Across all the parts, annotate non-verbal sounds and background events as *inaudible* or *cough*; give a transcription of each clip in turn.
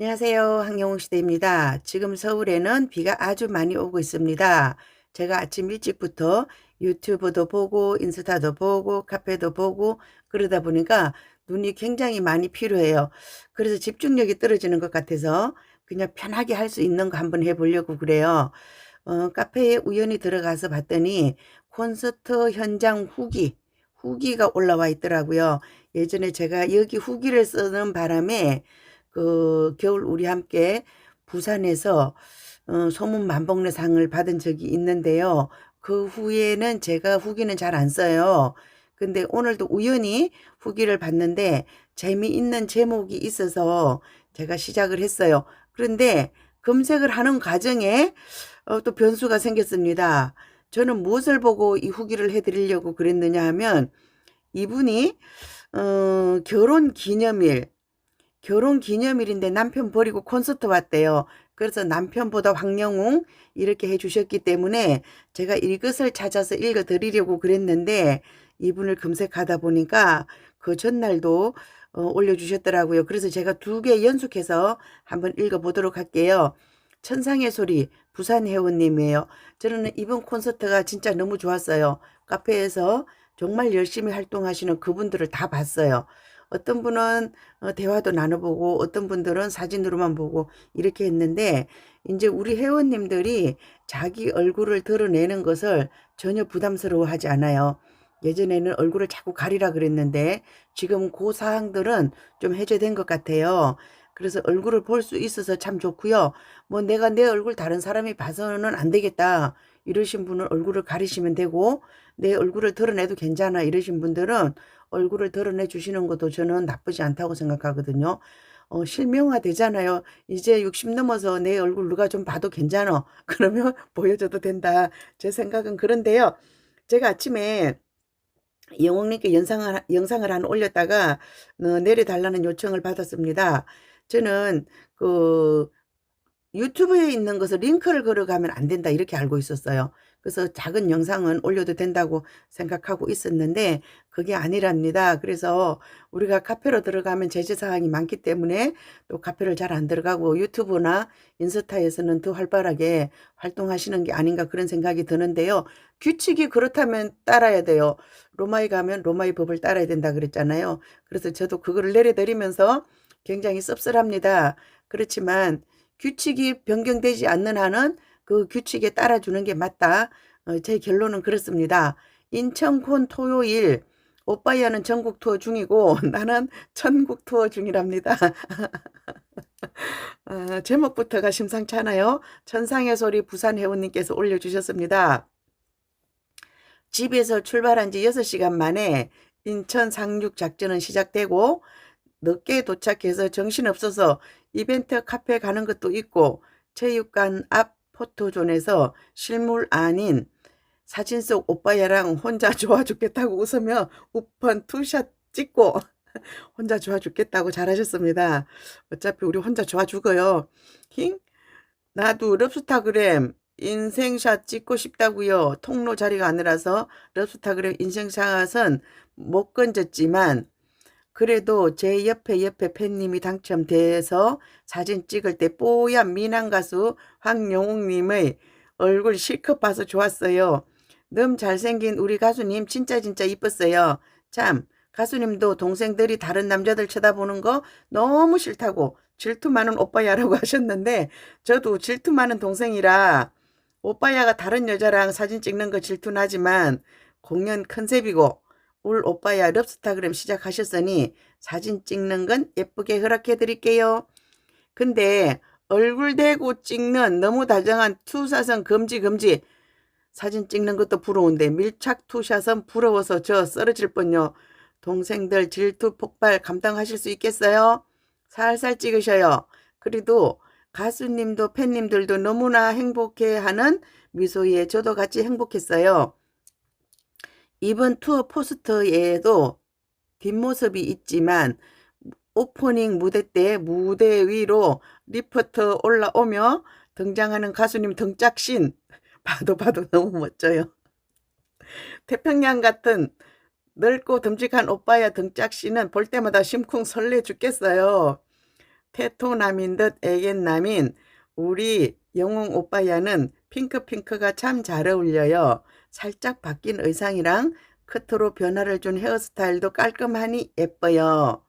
안녕하세요. 황영웅 시대입니다. 지금 서울에는 비가 아주 많이 오고 있습니다. 제가 아침 일찍부터 유튜브도 보고 인스타도 보고 카페도 보고 그러다 보니까 눈이 굉장히 많이 필요해요. 그래서 집중력이 떨어지는 것 같아서 그냥 편하게 할 수 있는 거 한번 해보려고 그래요. 어, 카페에 우연히 들어가서 봤더니 콘서트 현장 후기, 후기가 올라와 있더라고요. 예전에 제가 여기 후기를 쓰는 바람에 그 겨울 우리 함께 부산에서 어, 소문 만복래상을 받은 적이 있는데요. 그 후에는 제가 후기는 잘 안 써요. 근데 오늘도 우연히 후기를 봤는데 재미있는 제목이 있어서 제가 시작을 했어요. 그런데 검색을 하는 과정에 어, 또 변수가 생겼습니다. 저는 무엇을 보고 이 후기를 해드리려고 그랬느냐 하면 이분이 어, 결혼 기념일 결혼 기념일인데 남편 버리고 콘서트 왔대요. 그래서 남편보다 황영웅 이렇게 해주셨기 때문에 제가 이것을 찾아서 읽어 드리려고 그랬는데 이분을 검색하다 보니까 그 전날도 어, 올려주셨더라고요. 그래서 제가 두 개 연속해서 한번 읽어보도록 할게요. 천상의 소리 부산 회원님이에요. 저는 이번 콘서트가 진짜 너무 좋았어요. 카페에서 정말 열심히 활동하시는 그분들을 다 봤어요. 어떤 분은 어, 대화도 나눠보고 어떤 분들은 사진으로만 보고 이렇게 했는데 이제 우리 회원님들이 자기 얼굴을 드러내는 것을 전혀 부담스러워하지 않아요. 예전에는 얼굴을 자꾸 가리라 그랬는데 지금 그 사항들은 좀 해제된 것 같아요. 그래서 얼굴을 볼 수 있어서 참 좋고요. 뭐 내가 내 얼굴 다른 사람이 봐서는 안 되겠다. 이러신 분은 얼굴을 가리시면 되고 내 얼굴을 드러내도 괜찮아 이러신 분들은 얼굴을 드러내 주시는 것도 저는 나쁘지 않다고 생각하거든요. 어, 실명화 되잖아요. 이제 60 넘어서 내 얼굴 누가 좀 봐도 괜찮아. *laughs* 그러면 보여줘도 된다. 제 생각은 그런데요. 제가 아침에 영웅님께 영상을, 영상을 하나 올렸다가 어, 내려달라는 요청을 받았습니다. 저는 그 유튜브에 있는 것을 링크를 걸어가면 안 된다 이렇게 알고 있었어요. 그래서 작은 영상은 올려도 된다고 생각하고 있었는데 그게 아니랍니다. 그래서 우리가 카페로 들어가면 제재사항이 많기 때문에 또 카페를 잘 안 들어가고 유튜브나 인스타에서는 더 활발하게 활동하시는 게 아닌가 그런 생각이 드는데요. 규칙이 그렇다면 따라야 돼요. 로마에 가면 로마의 법을 따라야 된다 그랬잖아요. 그래서 저도 그거를 내려드리면서 굉장히 씁쓸합니다. 그렇지만 규칙이 변경되지 않는 한은 그 규칙에 따라주는 게 맞다. 어, 제 결론은 그렇습니다. 인천콘 토요일 오빠야는 전국 투어 중이고 *laughs* 나는 천국 투어 중이랍니다. *laughs* 어, 제목부터가 심상치 않아요. 천상의 소리 부산 회원님께서 올려주셨습니다. 집에서 출발한 지 6시간 만에 인천 상륙 작전은 시작되고 늦게 도착해서 정신없어서 이벤트 카페 가는 것도 있고 체육관 앞 포토존에서 실물 아닌 사진 속 오빠야랑 혼자 *laughs* 좋아 죽겠다고 웃으며 우펀 투샷 찍고 *laughs* 혼자 좋아 죽겠다고 잘하셨습니다. 어차피 우리 혼자 좋아 죽어요. 힝? 나도 럽스타그램 인생샷 찍고 싶다고요. 통로 자리가 아니라서 럽스타그램 인생샷은 못 건졌지만 그래도 제 옆에 옆에 팬님이 당첨돼서 사진 찍을 때 뽀얀 미남 가수 황영웅님의 얼굴 실컷 봐서 좋았어요. 너무 잘생긴 우리 가수님 진짜 진짜 이뻤어요. 참 가수님도 동생들이 다른 남자들 쳐다보는 거 너무 싫다고 질투 많은 오빠야라고 *laughs* 하셨는데 저도 질투 많은 동생이라 오빠야가 다른 여자랑 사진 찍는 거 질투나지만 공연 컨셉이고 울 오빠야 럽스타그램 시작하셨으니 사진 찍는 건 예쁘게 허락해 드릴게요. 근데 얼굴 대고 찍는 너무 다정한 투샷은 금지 금지. 사진 찍는 것도 부러운데 밀착 투샷은 부러워서 저 쓰러질 뻔요. 동생들 질투 폭발 감당하실 수 있겠어요? 살살 찍으셔요. 그래도 가수님도 팬님들도 너무나 행복해하는 미소에 저도 같이 행복했어요. 이번 투어 포스터에도 뒷모습이 있지만 오프닝 무대 때 무대 위로 리포터 올라오며 등장하는 가수님 등짝신 *laughs* 봐도 봐도 너무 멋져요. *laughs* 태평양 같은 넓고 듬직한 오빠야 등짝신은 볼 때마다 심쿵 설레 죽겠어요. 테토남인 듯 애견남인 우리 영웅 오빠야는 핑크핑크가 참 잘 어울려요. 살짝 바뀐 의상이랑 커트로 변화를 준 헤어스타일도 깔끔하니 예뻐요.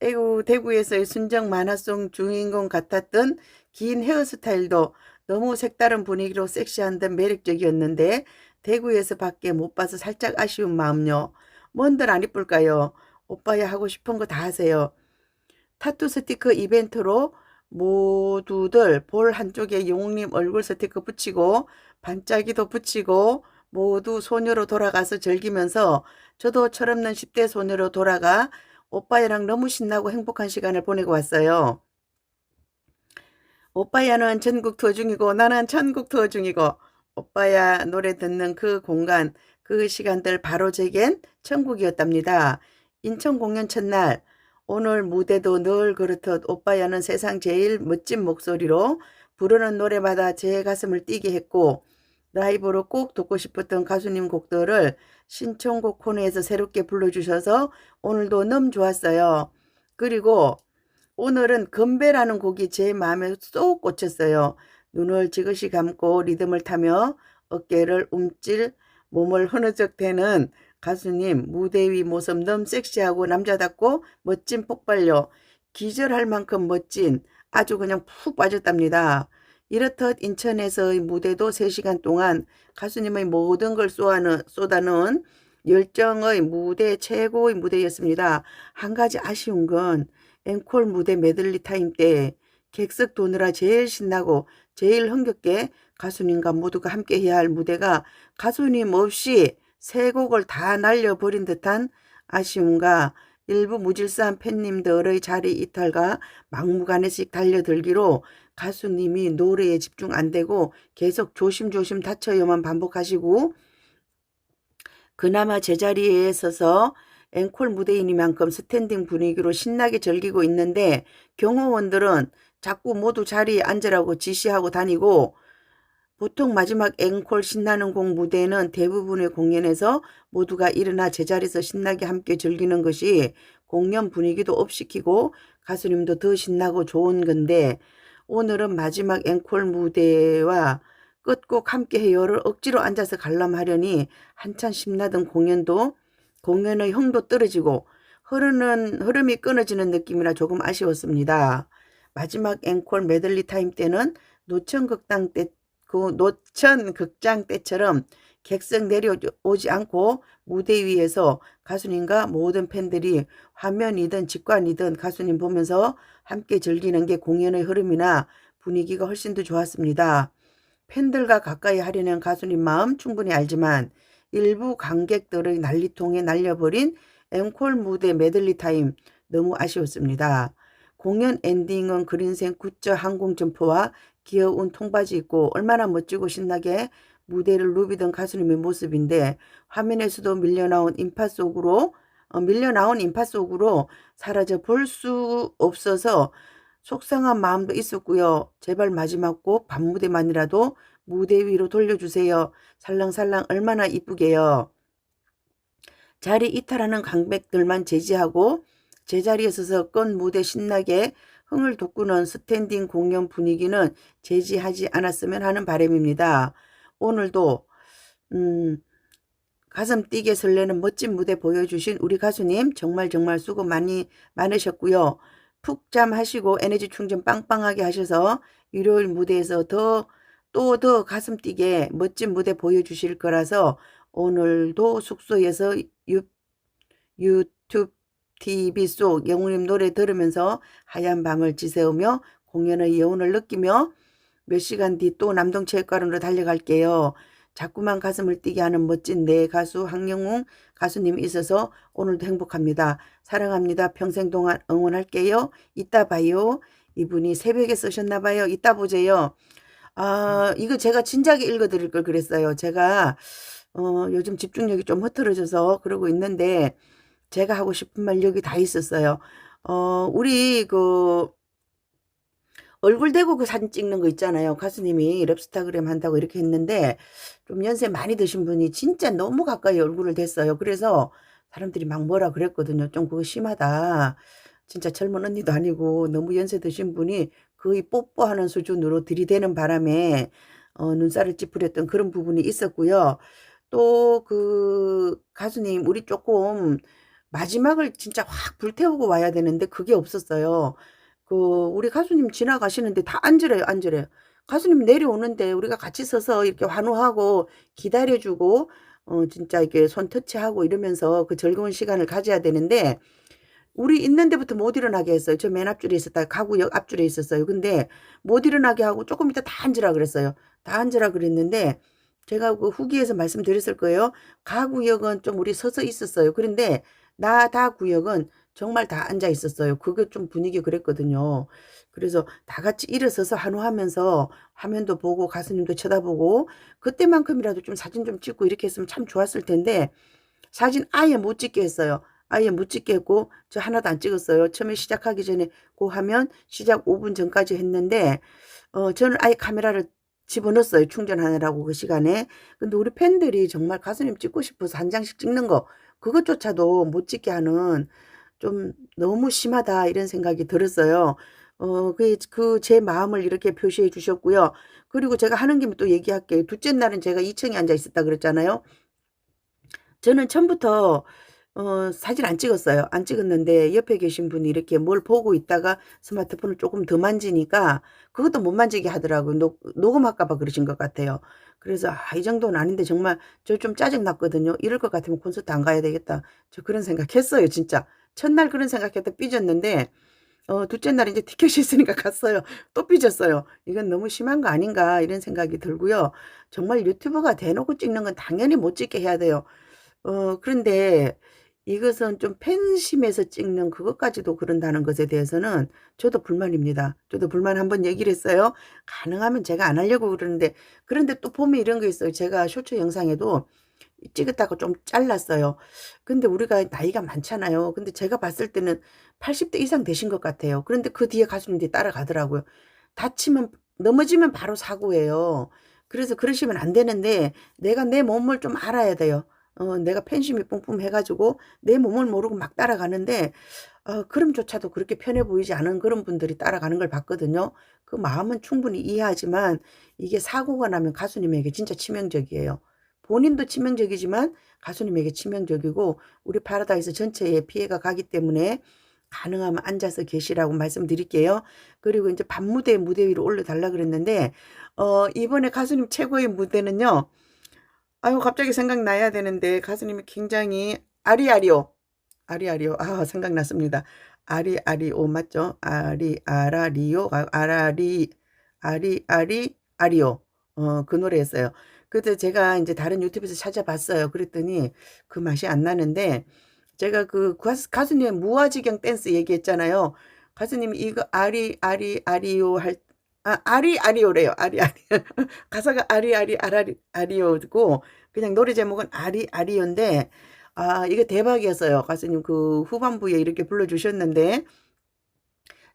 에구 대구에서의 순정 만화송 주인공 같았던 긴 헤어스타일도 너무 색다른 분위기로 섹시한 듯 매력적이었는데 대구에서 밖에 못 봐서 살짝 아쉬운 마음요. 뭔들 안 이쁠까요? 오빠야 하고 싶은 거 다 하세요. 타투 스티커 이벤트로 모두들 볼 한쪽에 영웅님 얼굴 스티커 붙이고 반짝이도 붙이고 모두 소녀로 돌아가서 즐기면서 저도 철없는 10대 소녀로 돌아가 오빠야랑 너무 신나고 행복한 시간을 보내고 왔어요. 오빠야는 전국 투어 중이고 나는 천국 투어 중이고 오빠야 노래 듣는 그 공간 그 시간들 바로 제겐 천국이었답니다. 인천 공연 첫날 오늘 무대도 늘 그렇듯 오빠야는 세상 제일 멋진 목소리로 부르는 노래마다 제 가슴을 뛰게 했고 라이브로 꼭 듣고 싶었던 가수님 곡들을 신청곡 코너에서 새롭게 불러주셔서 오늘도 너무 좋았어요. 그리고 오늘은 건배라는 곡이 제 마음에 쏙 꽂혔어요. 눈을 지그시 감고 리듬을 타며 어깨를 움찔 몸을 흐느적 대는 가수님 무대 위 모습 너무 섹시하고 남자답고 멋진 폭발력 기절할 만큼 멋진 아주 그냥 푹 빠졌답니다. 이렇듯 인천에서의 무대도 3시간 동안 가수님의 모든 걸 쏘아는, 쏟아놓은 열정의 무대 최고의 무대였습니다. 한 가지 아쉬운 건 앵콜 무대 메들리 타임 때 객석 도느라 제일 신나고 제일 흥겹게 가수님과 모두가 함께 해야 할 무대가 가수님 없이 세 곡을 다 날려버린 듯한 아쉬움과 일부 무질서한 팬님들의 자리 이탈과 막무가내식 달려들기로 가수님이 노래에 집중 안 되고 계속 조심조심 다쳐요만 반복하시고 그나마 제자리에 서서 앵콜 무대이니만큼 스탠딩 분위기로 신나게 즐기고 있는데 경호원들은 자꾸 모두 자리에 앉으라고 지시하고 다니고 보통 마지막 앵콜 신나는 곡 무대는 대부분의 공연에서 모두가 일어나 제자리에서 신나게 함께 즐기는 것이 공연 분위기도 업시키고 가수님도 더 신나고 좋은 건데 오늘은 마지막 앵콜 무대와 끝곡 함께 해요를 억지로 앉아서 관람하려니 한참 신나던 공연도 공연의 흥도 떨어지고 흐르는 흐름이 끊어지는 느낌이라 조금 아쉬웠습니다. 마지막 앵콜 메들리 타임 때는 노천극장 때, 그 노천 극장 때처럼 객석 내려오지 않고 무대 위에서 가수님과 모든 팬들이 화면이든 직관이든 가수님 보면서 함께 즐기는 게 공연의 흐름이나 분위기가 훨씬 더 좋았습니다. 팬들과 가까이 하려는 가수님 마음 충분히 알지만 일부 관객들의 난리통에 날려버린 앵콜 무대 메들리 타임 너무 아쉬웠습니다. 공연 엔딩은 그린색 굿즈 항공 점퍼와 귀여운 통바지 입고 얼마나 멋지고 신나게 무대를 누비던 가수님의 모습인데 화면에서도 밀려나온 인파 속으로 어, 밀려나온 인파 속으로 사라져 볼 수 없어서 속상한 마음도 있었고요. 제발 마지막 곡 밤무대만이라도 무대 위로 돌려주세요. 살랑살랑 얼마나 이쁘게요. 자리 이탈하는 강백들만 제지하고 제자리에 서서 건 무대 신나게 흥을 돋구는 스탠딩 공연 분위기는 제지하지 않았으면 하는 바람입니다. 오늘도 음, 가슴 뛰게 설레는 멋진 무대 보여주신 우리 가수님 정말 정말 수고 많이 많으셨고요. 푹 잠 하시고 에너지 충전 빵빵하게 하셔서 일요일 무대에서 더 또더 가슴 뛰게 멋진 무대 보여주실 거라서 오늘도 숙소에서 유, 유튜브 TV 속 영웅님 노래 들으면서 하얀 밤을 지새우며 공연의 여운을 느끼며 몇 시간 뒤 또 남동체육관으로 달려갈게요. 자꾸만 가슴을 뛰게 하는 멋진 내 가수 황영웅 가수님이 있어서 오늘도 행복합니다. 사랑합니다. 평생 동안 응원할게요. 이따 봐요. 이분이 새벽에 쓰셨나 봐요. 이따 보세요. 아, 이거 제가 진작에 읽어 드릴 걸 그랬어요. 제가 어, 요즘 집중력이 좀 흐트러져서 그러고 있는데 제가 하고 싶은 말 여기 다 있었어요. 어, 우리 그 얼굴 대고 그 사진 찍는 거 있잖아요. 가수님이 랩스타그램 한다고 이렇게 했는데 좀 연세 많이 드신 분이 진짜 너무 가까이 얼굴을 댔어요. 그래서 사람들이 막 뭐라 그랬거든요. 좀 그거 심하다. 진짜 젊은 언니도 아니고 너무 연세 드신 분이 거의 뽀뽀하는 수준으로 들이대는 바람에 어 눈살을 찌푸렸던 그런 부분이 있었고요. 또 그 가수님 우리 쪼끔 마지막을 진짜 확 불태우고 와야 되는데 그게 없었어요. 그 우리 가수님 지나가시는데 다 앉으래요, 앉으래요. 가수님 내려오는데 우리가 같이 서서 이렇게 환호하고 기다려 주고 어 진짜 이렇게 손 터치하고 이러면서 그 즐거운 시간을 가져야 되는데 우리 있는 데부터 못 일어나게 했어요. 저 맨 앞줄에 있었다가 가구역 앞줄에 있었어요. 근데 못 일어나게 하고 쪼끔 이따 다 앉으라 그랬어요. 다 앉으라 그랬는데 제가 그 후기에서 말씀드렸을 거예요. 가구역은 좀 우리 서서 있었어요. 그런데 나 다 구역은 정말 다 앉아 있었어요. 그게 좀 분위기 그랬거든요. 그래서 다 같이 일어서서 한호하면서 화면도 보고 가수님도 쳐다보고 그때만큼이라도 좀 사진 좀 찍고 이렇게 했으면 참 좋았을 텐데 사진 아예 못 찍게 했어요. 아예 못 찍게 했고 저 하나도 안 찍었어요. 처음에 시작하기 전에 그 화면 시작 5분 전까지 했는데 어 저는 아예 카메라를 집어넣었어요. 충전하느라고 그 시간에. 근데 우리 팬들이 정말 가수님 찍고 싶어서 한 장씩 찍는 거 그것조차도 못 찍게 하는 좀 '너무 심하다.' 이런 생각이 들었어요. 어 그 그 제 마음을 이렇게 표시해 주셨고요. 그리고 제가 하는 김에 또 얘기할게요. 둘째 날은 제가 2 층에 앉아 있었다 그랬잖아요. 저는 처음부터 어 사진 안 찍었어요. 안 찍었는데 옆에 계신 분이 이렇게 뭘 보고 있다가 스마트폰을 쪼금 더 만지니까 그것도 못 만지게 하더라고요. 녹 녹음할까 봐 그러신 것 같아요. 그래서 '아 이 정도는 아닌데.' 정말 저 좀 짜증 났거든요. '이럴 것 같으면 콘서트 안 가야 되겠다.' 저 그런 생각 했어요 진짜. 첫날 그런 생각했다 삐졌는데 어 둘째 날 인제 티켓이 있으니까 갔어요. 또 삐졌어요. '이건 너무 심한 거 아닌가.' 이런 생각이 들고요. 정말 유튜브가 대놓고 찍는 건 당연히 못 찍게 해야 돼요. 어 그런데 이것은 좀 팬심에서 찍는 그것까지도 그런다는 것에 대해서는 저도 불만입니다. 저도 불만 한번 얘기를 했어요. 가능하면 제가 안 하려고 그러는데 그런데 또 보면 이런 거 있어요. 제가 쇼츠 영상에도 찍었다가 좀 잘랐어요. 근데 우리가 나이가 많잖아요. 근데 제가 봤을 때는 80대 이상 되신 것 같아요. 그런데 그 뒤에 가수님들이 따라가더라고요. 다치면 넘어지면 바로 사고예요. 그래서 그러시면 안 되는데 내가 내 몸을 좀 알아야 돼요. 어 내가 팬심이 뿜뿜해 가지고 내 몸을 모르고 막 따라가는데 어 그럼조차도 그렇게 편해 보이지 않은 그런 분들이 따라가는 걸 봤거든요. 그 마음은 충분히 이해하지만 이게 사고가 나면 가수님에게 진짜 치명적이에요. 본인도 치명적이지만 가수님에게 치명적이고 우리 파라다이스 전체에 피해가 가기 때문에 가능하면 앉아서 계시라고 말씀드릴게요. 그리고 인제 밤무대 무대 위로 올려 달라 그랬는데 어 이번에 가수님 최고의 무대는요. 아유 갑자기 생각나야 되는데 가수님이 굉장히 아리아리오, 아리아리오 아 생각났습니다. 아리아리오 맞죠? 아리 아라리오 아 아라리 아리아리 아리오 어 그 노래였어요. 그때 제가 인제 다른 유튜브에서 찾아봤어요. 그랬더니 그 맛이 안 나는데 제가 그 가수 가수님의 무아지경 댄스 얘기했잖아요. 가수님이 이거 아리 아리 아리오 할아 아리 아리오래요. 아리 아리. *laughs* 가사가 아리 아리 아라리 아리오고 그냥 노래 제목은 아리 아리오인데 아 이게 대박이었어요. 가수님 그 후반부에 이렇게 불러 주셨는데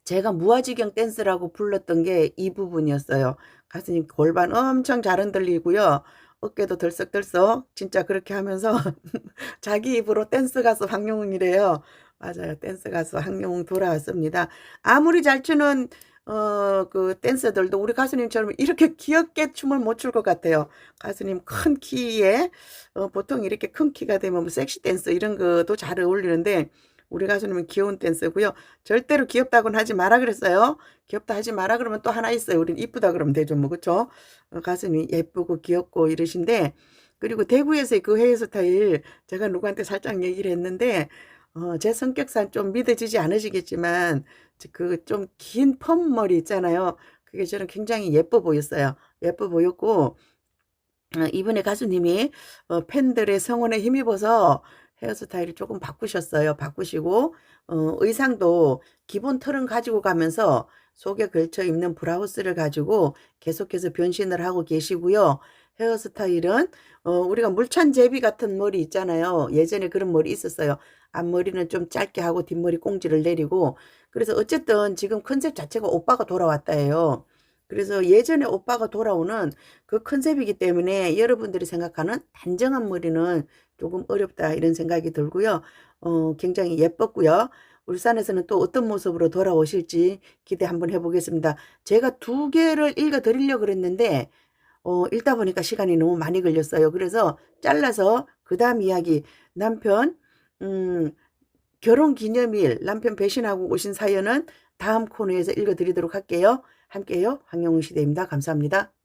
제가 무아지경 댄스라고 불렀던 게 이 부분이었어요. 가수님 골반 엄청 잘 흔들리고요. 어깨도 덜썩덜썩 진짜 그렇게 하면서 *laughs* 자기 입으로 댄스 가수 황영웅이래요. 맞아요. 댄스 가수 황영웅 돌아왔습니다. 아무리 잘 추는 어 그 댄서들도 우리 가수님처럼 이렇게 귀엽게 춤을 못 출 것 같아요. 가수님 큰 키에 어 보통 이렇게 큰 키가 되면 뭐 섹시 댄스 이런 것도 잘 어울리는데 우리 가수님은 귀여운 댄스고요. 절대로 귀엽다고는 하지 마라 그랬어요. 귀엽다 하지 마라 그러면 또 하나 있어요. 우린 이쁘다 그러면 되죠. 뭐 그쵸? 어 가수님이 예쁘고 귀엽고 이러신데 그리고 대구에서의 그 헤어스타일 제가 누구한테 살짝 얘기를 했는데 어 제 성격상 좀 믿어지지 않으시겠지만 그 좀 긴 펌머리 있잖아요. 그게 저는 굉장히 예뻐 보였어요. 예뻐 보였고 어 이번에 가수님이 어 팬들의 성원에 힘입어서 헤어스타일을 조금 바꾸셨어요. 바꾸시고 어 의상도 기본 틀은 가지고 가면서 속에 걸쳐 입는 브라우스를 가지고 계속해서 변신을 하고 계시고요. 헤어스타일은 어 우리가 물찬 제비 같은 머리 있잖아요. 예전에 그런 머리 있었어요. 앞머리는 좀 짧게 하고 뒷머리 꽁지를 내리고 그래서 어쨌든 지금 컨셉 자체가 오빠가 돌아왔다예요. 그래서 예전에 오빠가 돌아오는 그 컨셉이기 때문에 여러분들이 생각하는 단정한 머리는 조금 어렵다 이런 생각이 들고요. 어 굉장히 예뻤고요. 울산에서는 또 어떤 모습으로 돌아오실지 기대 한번 해보겠습니다. 제가 두 개를 읽어 드리려고 그랬는데 어, 읽다 보니까 시간이 너무 많이 걸렸어요. 그래서 잘라서 그 다음 이야기 남편 음, 결혼 기념일 남편 배신하고 오신 사연은 다음 코너에서 읽어 드리도록 할게요. 함께요. 황영우 시대입니다. 감사합니다.